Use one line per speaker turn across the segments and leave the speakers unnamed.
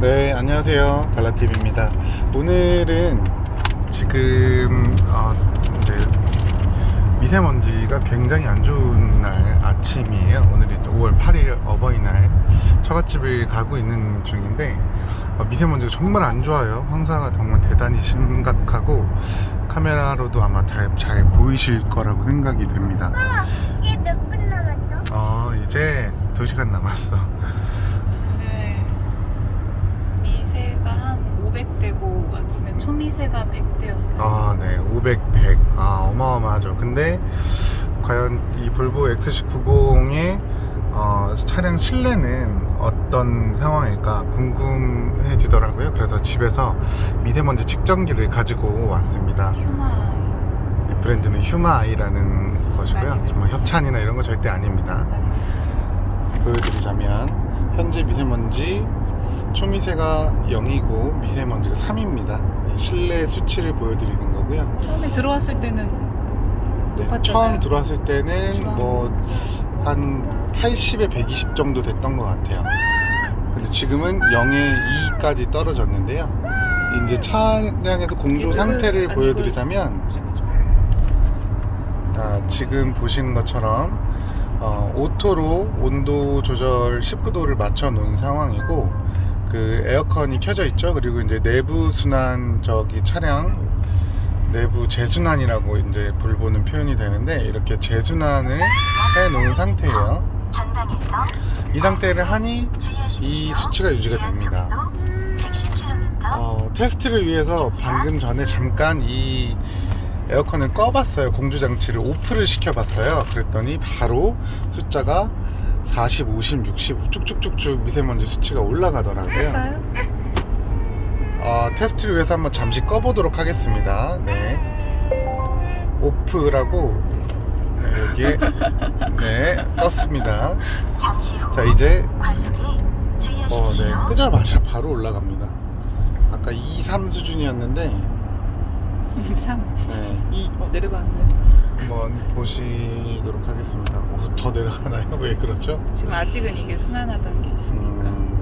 네, 안녕하세요. 달라TV입니다. 오늘은 지금, 어, 네, 미세먼지가 굉장히 안 좋은 날 아침이에요. 오늘이 5월 8일 어버이날 처갓집을 가고 있는 중인데, 어, 미세먼지가 정말 안 좋아요. 황사가 정말 대단히 심각하고, 카메라로도 아마 잘, 잘 보이실 거라고 생각이 됩니다.
이게 몇분 남았어?
어, 이제 2시간 남았어.
네. 미세가 한 500대고 초미세가 100대였어요.
아, 네. 500, 100. 아, 어마어마하죠. 근데 과연 이 볼보 XC90의 어, 차량 실내는 어떤 상황일까 궁금해지더라고요. 그래서 집에서 미세먼지 측정기를 가지고 왔습니다.
휴마.
이 브랜드는 휴마아이라는 것이고요. 정말 협찬이나 이런 거 절대 아닙니다. 보여드리자면 현재 미세먼지 초미세가 0이고 미세먼지가 3입니다. 실내 수치를 보여드리는 거고요.
처음에 들어왔을 때는
네. 처음 들어왔을 때는. 뭐 한 80에 120 정도 됐던 것 같아요. 근데 지금은 0에 2까지 떨어졌는데요. 이제 차량에서 공조 상태를 보여드리자면 자, 지금 보시는 것처럼 어, 오토로 온도 조절 19도를 맞춰 놓은 상황이고 그 에어컨이 켜져 있죠. 그리고 이제 내부 순환 저기 차량 내부 재순환이라고 이제 볼보는 표현이 되는데 이렇게 재순환을 해 놓은 상태예요. 이 상태를 하니 이 수치가 유지가 됩니다. 어, 테스트를 위해서 방금 전에 잠깐 이 에어컨을 꺼봤어요. 공조 장치를 오프를 시켜봤어요. 그랬더니 바로 숫자가 40, 50, 60 쭉쭉쭉쭉 미세먼지 수치가 올라가더라고요. 어, 테스트를 위해서 한번 잠시 꺼보도록 하겠습니다. 네. 오프라고 네, 여기에 네 떴습니다. 자 이제 어, 네 끄자마자 바로 올라갑니다. 아까 2, 3 수준이었는데
3.
네,
2. 어, 내려가는데.
한번 보시도록 하겠습니다. 어, 더 내려가나요? 왜 그렇죠?
지금 아직은 이게 순환하던 게 있으니까.
음,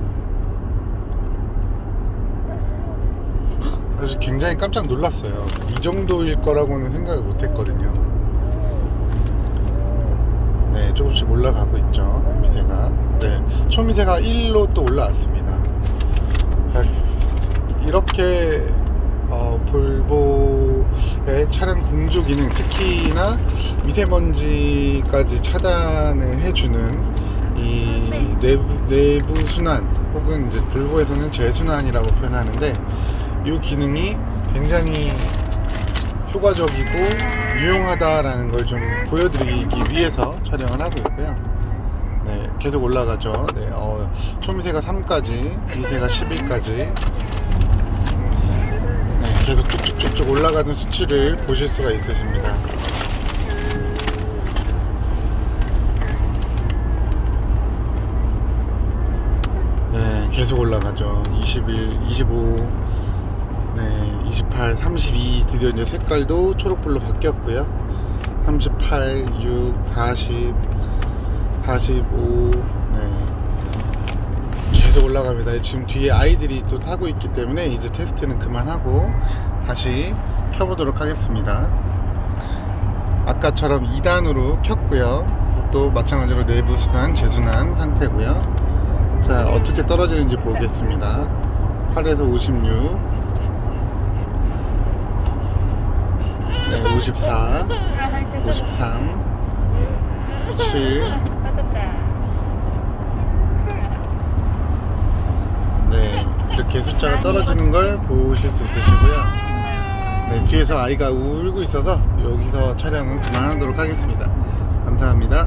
사실 굉장히 깜짝 놀랐어요. 이 정도일 거라고는 생각을 못 했거든요. 네, 조금씩 올라가고 있죠. 미세가. 네, 초미세가 1로 또 올라왔습니다. 자, 이렇게 어, 볼보의 차량 공조 기능, 특히나 미세먼지까지 차단을 해주는 이 내부, 내부 순환 혹은 이제 볼보에서는 재순환이라고 표현하는데 이 기능이 굉장히 효과적이고 유용하다라는 걸 좀 보여드리기 위해서 촬영을 하고 있고요. 네, 계속 올라가죠. 네, 어, 초미세가 3까지, 미세가 11까지. 네, 계속 쭉 쭉쭉쭉 올라가는 수치를 보실 수가 있으십니다. 네, 계속 올라가죠. 21, 25, 네, 28, 32 드디어 이제 색깔도 초록불로 바뀌었고요. 38, 6, 40, 45, 네. 계속 올라갑니다. 지금 뒤에 아이들이 또 타고 있기 때문에 이제 테스트는 그만하고 다시 켜보도록 하겠습니다. 아까처럼 2단으로 켰고요. 또 마찬가지로 내부 순환, 재순환 상태고요. 자, 어떻게 떨어지는지 보겠습니다. 8에서 56, 네, 54, 53, 7, 네, 이렇게 숫자가 떨어지는 걸 보실 수 있으시고요. 네, 뒤에서 아이가 울고 있어서 여기서 촬영은 그만하도록 하겠습니다. 감사합니다.